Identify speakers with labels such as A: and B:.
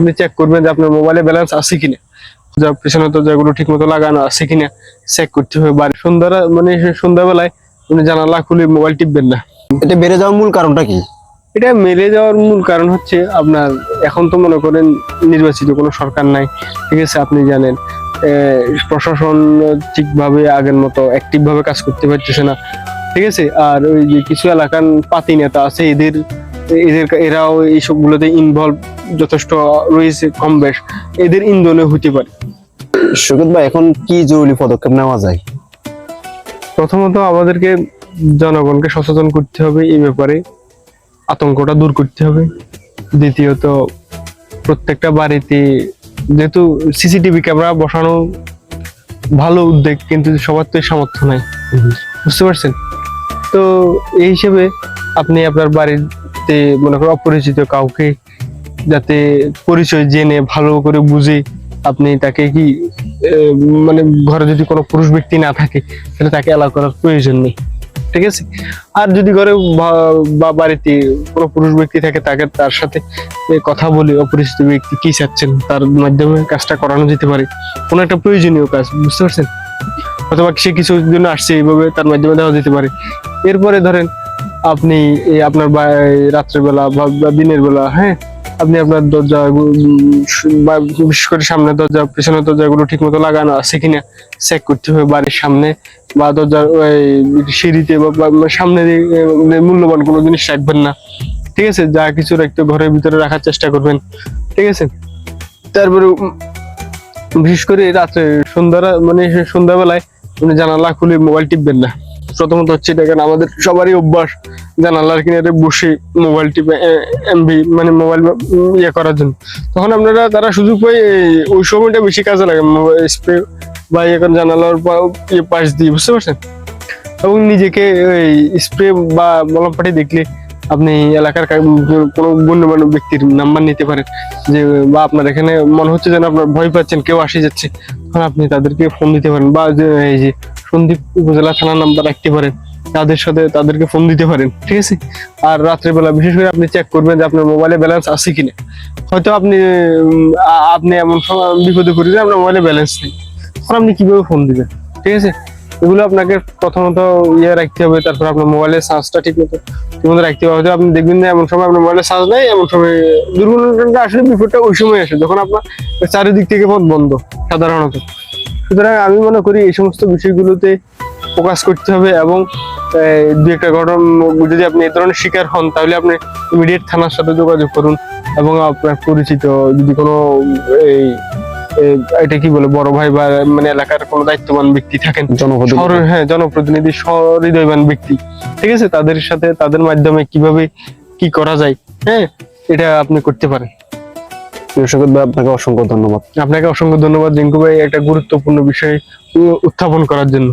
A: আপনি চেক করবেন যে আপনার মোবাইলে ব্যালেন্স আছে কিনা। যা পিছনে তো যেগুলো ঠিক মতো লাগানো আছে কিনা চেক করতে হবে। বাড়ি সন্ধ্যা মানে সন্ধ্যাবেলায় আপনি জানালা খুলে মোবাইল টিপবেন না।
B: এটা বেড়ে যাওয়ার মূল কারণটা কি?
A: এটা মেরে যাওয়ার মূল কারণ হচ্ছে আপনার এখন তো মনে করেন নির্বাচিত কোনো সরকার নাই। ঠিক আছে আপনি জানেন প্রশাসন ঠিকভাবে আগের মতো অ্যাক্টিভ ভাবে কাজ করতে পারতেছে না। ঠিক আছে আর ওই যে কিছু এলাকার পাতি নেতা আছে এদের এদের এরাও এইসবগুলোতে ইনভলভ যথেষ্ট রয়েছে কম বেশ। এদের ইন্ধনে হতে পারে।
B: সুগত ভাই এখন কি জরুরি পদক্ষেপ নেওয়া যায়?
A: প্রথমত আমাদেরকে জনগণকে সচেতন করতে হবে এই ব্যাপারে। আতঙ্কটা দূর করতে হবে। দ্বিতীয়ত প্রত্যেকটা বাড়িতে যেহেতু সিসিটিভি ক্যামেরা বসানো ভালো উদ্যোগ কিন্তু সবার তো সামর্থ্য নাই। বুঝতে পারছেন? তো এই হিসেবে আপনি আপনার বাড়িতে মনে করেন অপরিচিত কাউকে যাতে পরিচয় জেনে ভালো করে বুঝে আপনি তাকে কি মানে ঘরে যদি কোনো পুরুষ ব্যক্তি না থাকে, তাহলে তাকে এলাও করার প্রয়োজন নেই। ঠিক আছে? আর যদি ঘরে বা- বাড়িতে কোনো পুরুষ ব্যক্তি থাকে, তাকে তার সাথে কথা বলে অপরিচিত ব্যক্তি কি চাচ্ছেন, তার মাধ্যমে কাজটা করানো যেতে পারে। কোনো একটা প্রয়োজনীয় কাজ, বুঝতে পারছেন? অথবা সে কিছু জন্য আসছে, এইভাবে তার মাধ্যমে দেওয়া যেতে পারে। এরপরে ধরেন, আপনি আপনার রাত্রেবেলা বা দিনের বেলা হ্যাঁ? আপনি আপনার দরজা বা বিশেষ করে সামনে দরজা পেছনের দরজাগুলো ঠিক মতো লাগানো আছে কিনা চেক করতে হবে বাড়ির সামনে বা দরজার ওই সিঁড়িতে বা সামনে এ, মূল্যবান কোনো জিনিস রাখবেন না। ঠিক আছে? যা কিছু রাখতে ঘরের ভিতরে রাখার চেষ্টা করবেন। ঠিক আছে? তারপরে বিশেষ করে রাত্রে সন্ধ্যা মানে সন্ধ্যাবেলায় মানে জানালা খুলে মোবাইল টিপবেন না। প্রথমত হচ্ছে দেখেন আমাদের সবারই অভ্যাস। জানালার কিনারে বসে মোবাইল টিপে এমবি মানে মোবাইল ইয়ে করার জন্য। তখন আপনারা তারা সুযোগ পাই ওই সময়টা বেশি কাজে লাগে স্প্রে বা ইয়ে জানালার ইয়ে পাশ দিয়ে, বুঝতে পারছেন? এবং নিজেকে ওই স্প্রে বা মলম পাটি দেখলে আপনি এলাকার কোনো গণ্যমান্য ব্যক্তির নাম্বার নিতে পারেন। যে, বা আপনার এখানে মনে হচ্ছে যেন আপনার ভয় পাচ্ছেন, কেউ আসে যাচ্ছে। তখন আপনি তাদেরকে ফোন দিতে পারেন বা এই যে সন্দীপ উপজেলা থানার নাম্বার রাখতে পারেন। তাদের সাথে তাদেরকে ফোন দিতে পারেন, ঠিক আছে? আর রাত্রেবেলা বিশেষ করে আপনি চেক করবেন যে আপনার মোবাইলে ব্যালেন্স আছে কিনা। হয়তো আপনি আপনি এমন বিপদে পড়ে যে আপনার মোবাইলে ব্যালেন্স নেই। তখন আপনি কীভাবে ফোন দিবেন, ঠিক আছে? এগুলো আপনাকে প্রথমত ইয়ে রাখতে হবে, তারপর আপনার মোবাইলের চার্জটা ঠিক মতো ঠিক মতো রাখতে হবে। হয়তো আপনি দেখবেন যে এমন সময় আপনার মোবাইলের চার্জ নেই, এমন সময় দুর্ঘটনাটা আসলে বিপদটা ওই সময় আসে, যখন আপনার চারিদিক থেকে পথ বন্ধ, সাধারণত। সুতরাং আমি মনে করি এই সমস্ত বিষয়গুলোতে ফোকাস করতে হবে এবং দু একটা ঘটনা যদি আপনি এই ধরনের শিকার হন তাহলে আপনি ইমিডিয়েট থানার সাথে যোগাযোগ করুন এবং আপনার পরিচিত যদি কোনো এই এটা কি বলে বড় ভাই বা মানে এলাকার কোনো দায়িত্ববান ব্যক্তি থাকেন
B: জনপ্রতিনিধি।
A: হ্যাঁ জনপ্রতিনিধি সহৃদয়বান ব্যক্তি ঠিক আছে? তাদের সাথে তাদের মাধ্যমে কীভাবে কি করা যায় হ্যাঁ? এটা আপনি করতে পারেন।
B: আপনাকে অসংখ্য ধন্যবাদ।
A: আপনাকে অসংখ্য ধন্যবাদ জিঙ্কু ভাই একটা গুরুত্বপূর্ণ বিষয় উত্থাপন করার জন্য।